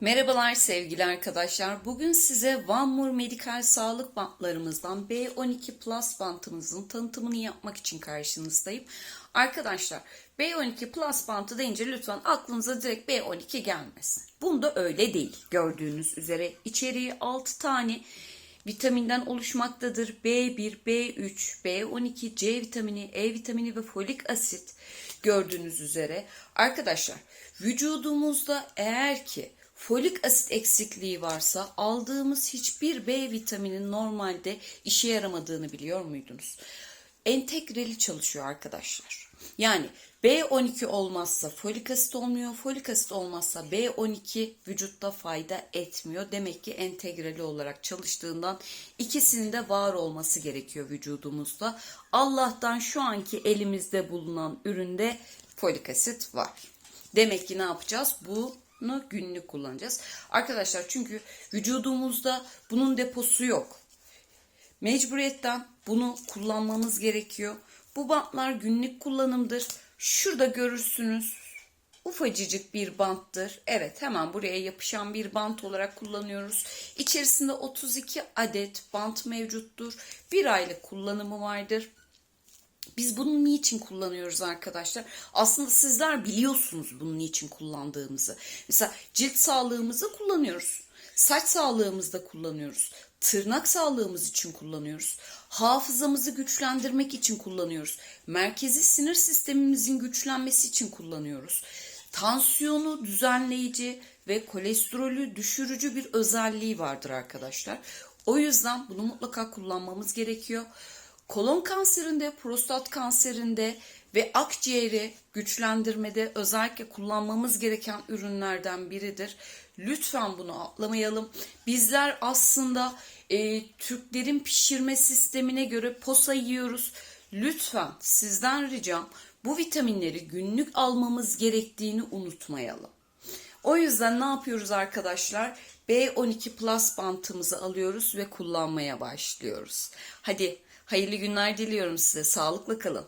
Merhabalar sevgili arkadaşlar. Bugün size One More Medical sağlık bantlarımızdan B12 Plus bantımızın tanıtımını yapmak için karşınızdayım. Arkadaşlar B12 Plus bantı deyince lütfen aklınıza direkt B12 gelmesin. Bunda öyle değil. Gördüğünüz üzere içeriği 6 tane vitaminden oluşmaktadır. B1, B3, B12, C vitamini, E vitamini ve folik asit gördüğünüz üzere. Arkadaşlar vücudumuzda eğer ki folik asit eksikliği varsa aldığımız hiçbir B vitaminin normalde işe yaramadığını biliyor muydunuz? Entegreli çalışıyor arkadaşlar. Yani B12 olmazsa folik asit olmuyor, folik asit olmazsa B12 vücutta fayda etmiyor. Demek ki entegreli olarak çalıştığından ikisinin de var olması gerekiyor vücudumuzda. Allah'tan şu anki elimizde bulunan üründe folik asit var. Demek ki ne yapacağız? Bunu günlük kullanacağız. Arkadaşlar çünkü vücudumuzda bunun deposu yok. Mecburiyetten bunu kullanmamız gerekiyor. Bu bantlar günlük kullanımdır. Şurada görürsünüz. Ufacıcık bir banttır. Evet hemen buraya yapışan bir bant olarak kullanıyoruz. İçerisinde 32 adet bant mevcuttur. Bir aylık kullanımı vardır. Biz bunu niçin kullanıyoruz arkadaşlar? Aslında sizler biliyorsunuz bunun niçin kullandığımızı. Mesela cilt sağlığımızı kullanıyoruz. Saç sağlığımızda kullanıyoruz. Tırnak sağlığımız için kullanıyoruz. Hafızamızı güçlendirmek için kullanıyoruz. Merkezi sinir sistemimizin güçlenmesi için kullanıyoruz. Tansiyonu düzenleyici ve kolesterolü düşürücü bir özelliği vardır arkadaşlar. O yüzden bunu mutlaka kullanmamız gerekiyor kolon kanserinde, prostat kanserinde ve akciğeri güçlendirmede özellikle kullanmamız gereken ürünlerden biridir. Lütfen bunu atlamayalım. Bizler aslında e, Türklerin pişirme sistemine göre posa yiyoruz. Lütfen sizden ricam bu vitaminleri günlük almamız gerektiğini unutmayalım. O yüzden ne yapıyoruz arkadaşlar? B12 Plus bantımızı alıyoruz ve kullanmaya başlıyoruz. Hadi hayırlı günler diliyorum size. Sağlıkla kalın.